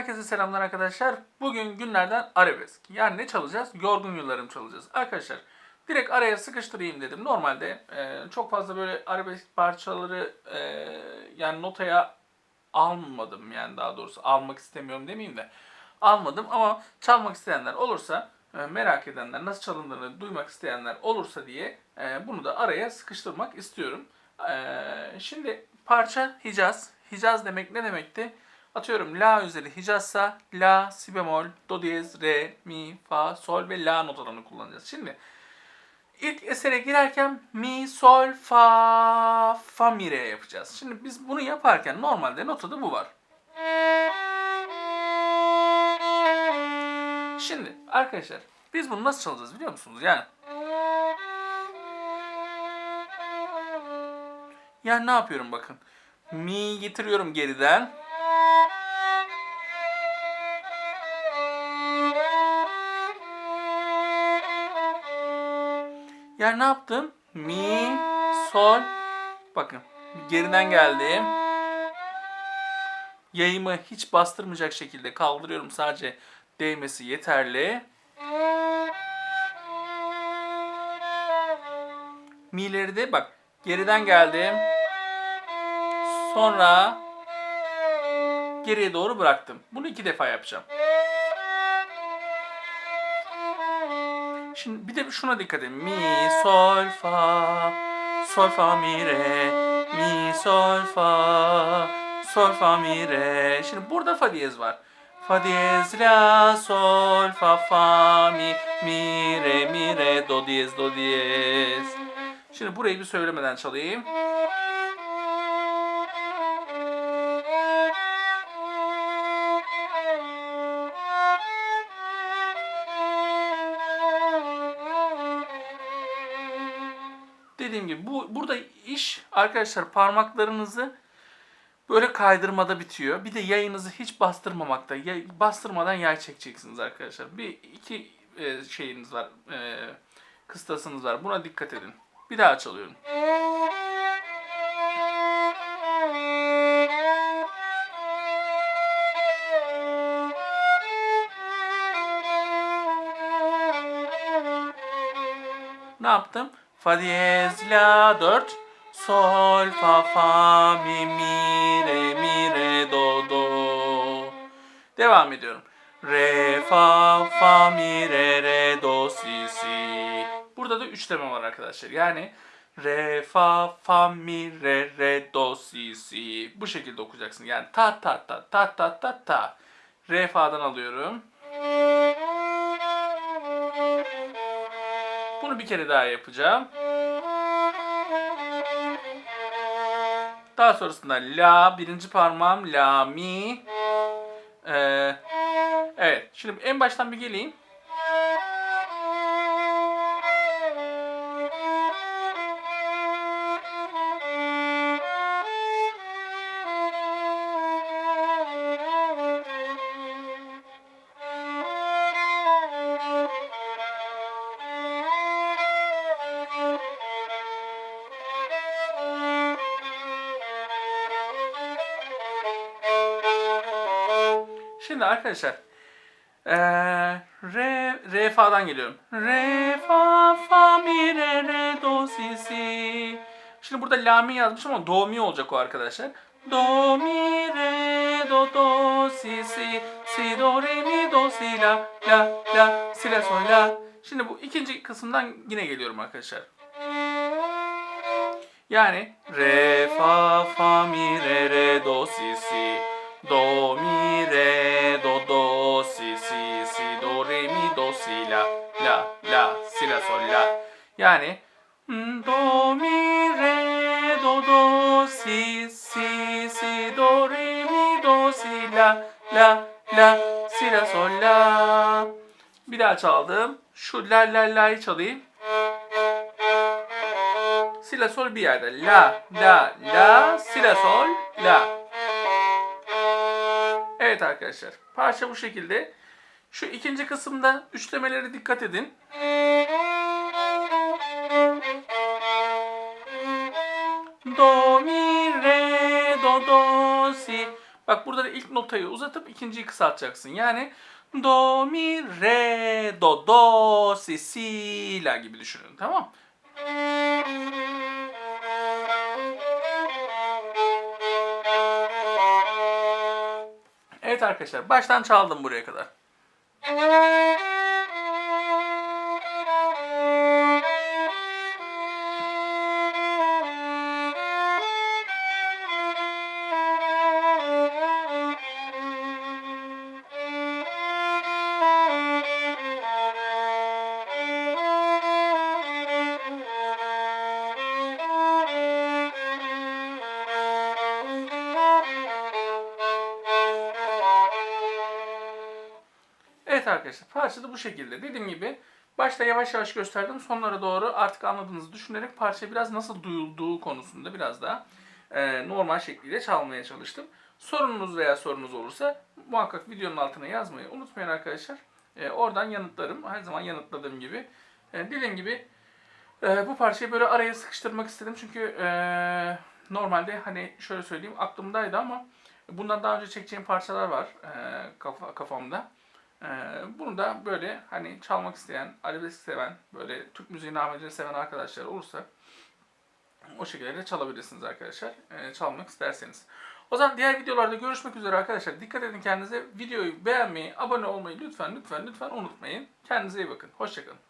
herkese selamlar arkadaşlar. Bugün günlerden arabesk. Yani ne çalacağız? Yorgun yıllarım çalacağız. Arkadaşlar direkt araya sıkıştırayım dedim. Normalde e, çok fazla böyle arabesk parçaları e, yani notaya almadım yani daha doğrusu almak istemiyorum demeyeyim de almadım ama çalmak isteyenler olursa e, merak edenler nasıl çalındığını duymak isteyenler olursa diye e, bunu da araya sıkıştırmak istiyorum. E, şimdi parça Hicaz. Hicaz demek ne demekti? Atıyorum La üzeri Hicazsa La, Si bemol, Do diyez, Re, Mi, Fa, Sol ve La notalarını kullanacağız. Şimdi ilk esere girerken Mi, Sol, Fa, Fa, Mi, Re yapacağız. Şimdi biz bunu yaparken normalde notada bu var. Şimdi arkadaşlar biz bunu nasıl çalacağız biliyor musunuz? Yani yani ne yapıyorum bakın. Mi getiriyorum geriden. Yani ne yaptım? Mi, sol. Bakın geriden geldim. Yayımı hiç bastırmayacak şekilde kaldırıyorum. Sadece değmesi yeterli. Mi'leri de bak geriden geldim. Sonra geriye doğru bıraktım. Bunu iki defa yapacağım. Şimdi bir de şuna dikkat edin. Mi, sol, fa, sol, fa, mi, re, mi, sol, fa, sol, fa, mi, re. Şimdi burada fa diyez var. Fa diyez, la, sol, fa, fa, mi, mi, re, mi, re, do diyez, do diyez. Şimdi burayı bir söylemeden çalayım. Dediğim gibi bu burada iş arkadaşlar parmaklarınızı böyle kaydırmada bitiyor. Bir de yayınızı hiç bastırmamakta. Yay, bastırmadan yay çekeceksiniz arkadaşlar. Bir iki e, şeyiniz var. E, kıstasınız var. Buna dikkat edin. Bir daha çalıyorum. Ne yaptım? Fa diyez la 4 sol fa fa mi mi re mi re do do. Devam ediyorum. Re fa fa mi re re do si si. Burada da üçleme var arkadaşlar. Yani re fa fa mi re re do si si. Bu şekilde okuyacaksın. Yani ta ta ta ta ta ta ta. Re fa'dan alıyorum. Bunu bir kere daha yapacağım. Daha sonrasında la birinci parmağım la mi. Ee, evet. Şimdi en baştan bir geleyim. Şimdi arkadaşlar ee, re re fa'dan geliyorum. Re fa fa mi re re do si si. Şimdi burada la mi yazmışım ama do mi olacak o arkadaşlar. Do mi re do do si si si do re mi do si la la la si la sol la. Şimdi bu ikinci kısımdan yine geliyorum arkadaşlar. Yani re fa fa mi re re do si si do mi re sol la. Yani do mi re do do si si si do re mi do si la la la si la sol la. Bir daha çaldım. Şu la la la'yı çalayım. Si la sol bir yerde. La, la, la, si la sol, la. Evet arkadaşlar. Parça bu şekilde. Şu ikinci kısımda üçlemelere dikkat edin. Bak burada da ilk notayı uzatıp ikinciyi kısaltacaksın. Yani do, mi, re, do, do, si, si, la gibi düşünün. Tamam Evet arkadaşlar baştan çaldım buraya kadar. Evet arkadaşlar parça da bu şekilde. Dediğim gibi başta yavaş yavaş gösterdim. Sonlara doğru artık anladığınızı düşünerek parça biraz nasıl duyulduğu konusunda biraz daha e, normal şekliyle çalmaya çalıştım. Sorununuz veya sorunuz olursa muhakkak videonun altına yazmayı unutmayın arkadaşlar. E, oradan yanıtlarım. Her zaman yanıtladığım gibi. E, dediğim gibi e, bu parçayı böyle araya sıkıştırmak istedim. Çünkü e, normalde hani şöyle söyleyeyim aklımdaydı ama bundan daha önce çekeceğim parçalar var e, kafa, kafamda. Ee, bunu da böyle hani çalmak isteyen, arabesk seven, böyle Türk müziği nameleri seven arkadaşlar olursa o şekilde de çalabilirsiniz arkadaşlar. Ee, çalmak isterseniz. O zaman diğer videolarda görüşmek üzere arkadaşlar. Dikkat edin kendinize. Videoyu beğenmeyi, abone olmayı lütfen lütfen lütfen unutmayın. Kendinize iyi bakın. Hoşçakalın.